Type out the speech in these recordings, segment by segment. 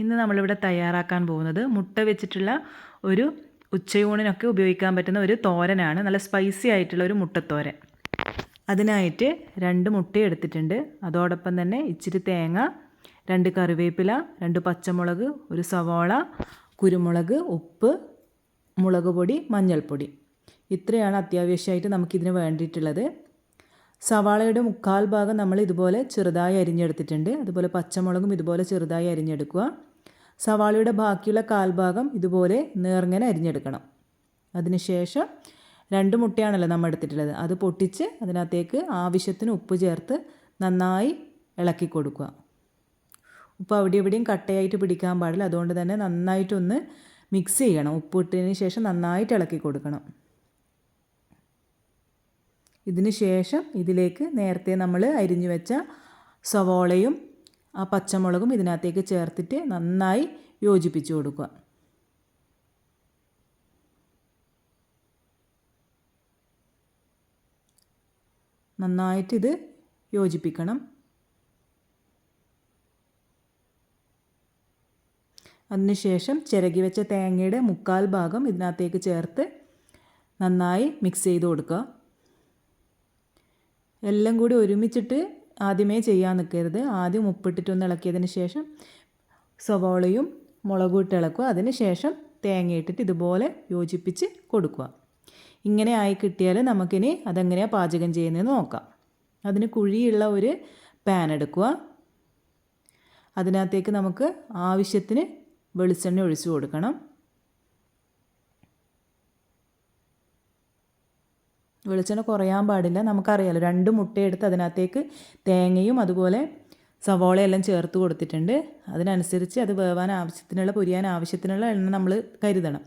ഇന്ന് നമ്മളിവിടെ തയ്യാറാക്കാൻ പോകുന്നത് മുട്ട വെച്ചിട്ടുള്ള ഒരു ഉച്ചയൂണിനൊക്കെ ഉപയോഗിക്കാൻ പറ്റുന്ന ഒരു തോരനാണ്. നല്ല സ്പൈസി ആയിട്ടുള്ള ഒരു മുട്ടത്തോരൻ. അതിനായിട്ട് രണ്ട് മുട്ട എടുത്തിട്ടുണ്ട്. അതോടൊപ്പം തന്നെ ഇച്ചിരി തേങ്ങ രണ്ട് കറിവേപ്പില രണ്ട് പച്ചമുളക് ഒരു സവാള കുരുമുളക് ഉപ്പ് മുളക് പൊടി മഞ്ഞൾപ്പൊടി. ഇത്രയാണ് അത്യാവശ്യമായിട്ട് നമുക്കിതിന് വേണ്ടിയിട്ടുള്ളത്. സവാളയുടെ മുക്കാൽ ഭാഗം നമ്മൾ ഇതുപോലെ ചെറുതായി അരിഞ്ഞെടുത്തിട്ടുണ്ട്. അതുപോലെ പച്ചമുളകും ഇതുപോലെ ചെറുതായി അരിഞ്ഞെടുക്കുക. സവാളയുടെ ബാക്കിയുള്ള കാൽഭാഗം ഇതുപോലെ നേർങ്ങനെ അരിഞ്ഞെടുക്കണം. അതിനുശേഷം രണ്ട് മുട്ടയാണല്ലോ നമ്മൾ എടുത്തിട്ടുള്ളത്. അത് പൊട്ടിച്ച് അതിനകത്തേക്ക് ആവശ്യത്തിന് ഉപ്പ് ചേർത്ത് നന്നായി ഇളക്കി കൊടുക്കുക. ഉപ്പ് അവിടെ ഇവിടെയും കട്ടയായിട്ട് പിടിക്കാൻ പാടില്ല. അതുകൊണ്ട് തന്നെ നന്നായിട്ടൊന്ന് മിക്സ് ചെയ്യണം. ഉപ്പ് ഇട്ടതിന് ശേഷം നന്നായിട്ട് ഇളക്കി കൊടുക്കണം. ഇതിന് ശേഷം ഇതിലേക്ക് നേരത്തെ നമ്മൾ അരിഞ്ഞു വെച്ച സവോളയും ആ പച്ചമുളകും ഇതിനകത്തേക്ക് ചേർത്തിട്ട് നന്നായി യോജിപ്പിച്ച് കൊടുക്കുക. നന്നായിട്ടിത് യോജിപ്പിക്കണം. അതിനുശേഷം ചിരകി വെച്ച തേങ്ങയുടെ മുക്കാൽ ഭാഗം ഇതിനകത്തേക്ക് ചേർത്ത് നന്നായി മിക്സ് ചെയ്ത് കൊടുക്കുക. എല്ലാം കൂടി ഒരുമിച്ചിട്ട് ആദ്യമേ ചെയ്യാൻ നിൽക്കരുത്. ആദ്യം ഉപ്പിട്ടിട്ടൊന്ന് ഇളക്കിയതിന് ശേഷം സവോളയും മുളകും ഇട്ട് ഇളക്കുക. അതിന് ശേഷം തേങ്ങ ഇട്ടിട്ട് ഇതുപോലെ യോജിപ്പിച്ച് കൊടുക്കുക. ഇങ്ങനെ ആയി കിട്ടിയാൽ നമുക്കിനി അതെങ്ങനെയാണ് പാചകം ചെയ്യുന്നതെന്ന് നോക്കാം. അതിന് കുഴിയുള്ള ഒരു പാൻ എടുക്കുക. അതിനകത്തേക്ക് നമുക്ക് ആവശ്യത്തിന് വെളിച്ചെണ്ണ ഒഴിച്ചു കൊടുക്കണം. വെളിച്ചെണ്ണ കുറയാൻ പാടില്ല. നമുക്കറിയാലോ രണ്ട് മുട്ടയെടുത്ത് അതിനകത്തേക്ക് തേങ്ങയും അതുപോലെ സവോളയെല്ലാം ചേർത്ത് കൊടുത്തിട്ടുണ്ട്. അതിനനുസരിച്ച് അത് വേവാൻ ആവശ്യത്തിനുള്ള പൊരിയാൻ ആവശ്യത്തിനുള്ള എണ്ണ നമ്മൾ കരുതണം.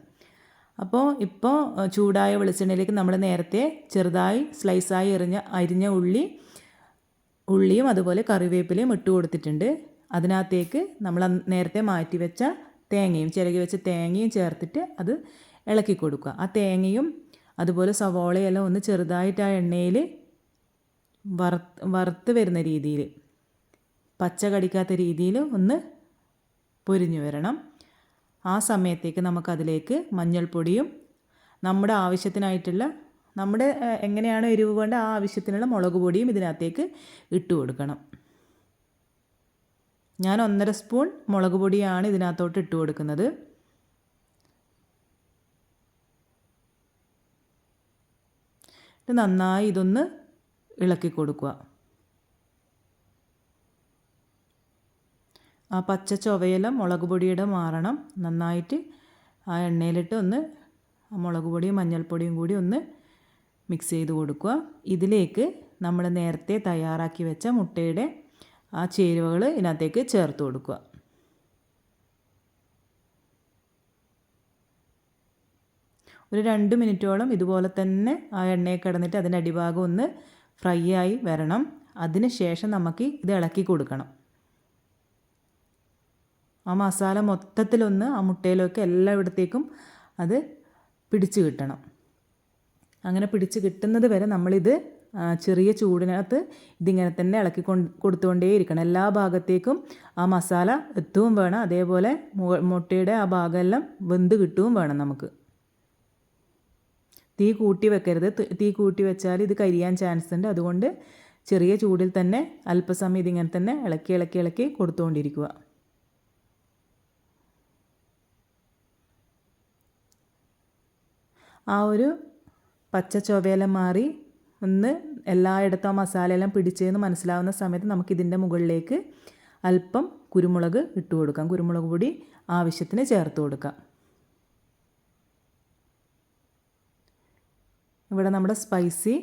അപ്പോൾ ഇപ്പോൾ ചൂടായ വെളിച്ചെണ്ണയിലേക്ക് നമ്മൾ നേരത്തെ ചെറുതായി സ്ലൈസായി എറിഞ്ഞ അരിഞ്ഞ ഉള്ളി ഉള്ളിയും അതുപോലെ കറിവേപ്പിലയും ഇട്ട് കൊടുത്തിട്ടുണ്ട്. അതിനകത്തേക്ക് നമ്മൾ നേരത്തെ മാറ്റി വെച്ച തേങ്ങയും ചിരകി വെച്ച തേങ്ങയും ചേർത്തിട്ട് അത് ഇളക്കി കൊടുക്കുക. ആ തേങ്ങയും അതുപോലെ സവോളയെല്ലാം ഒന്ന് ചെറുതായിട്ട് ആ എണ്ണയിൽ വറുത്ത് വറുത്ത് വരുന്ന രീതിയിൽ പച്ച കടിക്കാത്ത രീതിയിൽ ഒന്ന് പൊരിഞ്ഞു വരണം. ആ സമയത്തേക്ക് നമുക്കതിലേക്ക് മഞ്ഞൾപ്പൊടിയും നമ്മുടെ ആവശ്യത്തിനായിട്ടുള്ള നമ്മുടെ എങ്ങനെയാണ് എരിവ് വേണ്ട ആ ആവശ്യത്തിനുള്ള മുളക് പൊടിയും ഇതിനകത്തേക്ക് ഇട്ട് കൊടുക്കണം. ഞാൻ ഒന്നര സ്പൂൺ മുളക് പൊടിയാണ് ഇതിനകത്തോട്ട് ഇട്ട് കൊടുക്കുന്നത്. നന്നായി ഇതൊന്ന് ഇളക്കി കൊടുക്കുക. ആ പച്ച ചൊവയെല്ലാം മുളക് പൊടിയുടെ മാറണം. നന്നായിട്ട് ആ എണ്ണയിലിട്ട് ഒന്ന് ആ മുളക് പൊടിയും മഞ്ഞൾപ്പൊടിയും കൂടി ഒന്ന് മിക്സ് ചെയ്ത് കൊടുക്കുക. ഇതിലേക്ക് നമ്മൾ നേരത്തെ തയ്യാറാക്കി വെച്ച മുട്ടയുടെ ആ ചേരുവകൾ ഇതിനകത്തേക്ക് ചേർത്ത് കൊടുക്കുക. ഒരു രണ്ട് മിനിറ്റോളം ഇതുപോലെ തന്നെ ആ എണ്ണയിൽ കിടന്നിട്ട് അതിന്റെ അടിഭാഗം ഒന്ന് ഫ്രൈ ആയി വരണം. അതിന് ശേഷം നമുക്ക് ഇത് ഇളക്കി കൊടുക്കണം. ആ മസാല മൊത്തത്തിലൊന്ന് ആ മുട്ടയിലൊക്കെ എല്ലായിടത്തേക്കും അത് പിടിച്ച് കിട്ടണം. അങ്ങനെ പിടിച്ച് കിട്ടുന്നത് വരെ നമ്മളിത് ചെറിയ ചൂടിനകത്ത് ഇതിങ്ങനെ തന്നെ ഇളക്കി കൊണ്ട് കൊടുത്തുകൊണ്ടേയിരിക്കണം എല്ലാ ഭാഗത്തേക്കും ആ മസാല എത്തുകയും വേണം. അതേപോലെ മുട്ടയുടെ ആ ഭാഗമെല്ലാം വെന്ത് കിട്ടുകയും വേണം നമുക്ക്. തീ കൂട്ടി വെക്കരുത്. തീ കൂട്ടി വെച്ചാൽ ഇത് കരിയാൻ ചാൻസ് ഉണ്ട്. അതുകൊണ്ട് ചെറിയ ചൂടിൽ തന്നെ അല്പസമയം ഇതിങ്ങനെ തന്നെ ഇളക്കി ഇളക്കി ഇളക്കി കൊടുത്തുകൊണ്ടിരിക്കുക. ആ ഒരു പച്ച ചൊവയെല്ലാം മാറി ഒന്ന് എല്ലായിടത്തും ആ മസാലയെല്ലാം പിടിച്ചതെന്ന് മനസ്സിലാവുന്ന സമയത്ത് നമുക്കിതിന്റെ മുകളിലേക്ക് അല്പം കുരുമുളക് ഇട്ട് കൊടുക്കാം. കുരുമുളക് പൊടി ആവശ്യത്തിന് ചേർത്ത് കൊടുക്കാം. ഇവിടെ നമ്മുടെ സ്പൈസി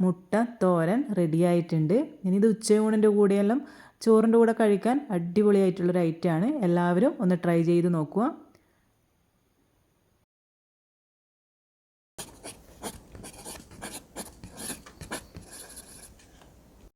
മുട്ട തോരൻ റെഡി ആയിട്ടുണ്ട്. ഇനി ഇത് ഉച്ചയൂണിന്റെ കൂടെയെല്ലാം ചോറിന്റെ കൂടെ കഴിക്കാൻ അടിപൊളിയായിട്ടുള്ളൊരു ഐറ്റമാണ് എല്ലാവരും ഒന്ന് ട്രൈ ചെയ്ത് നോക്കുക.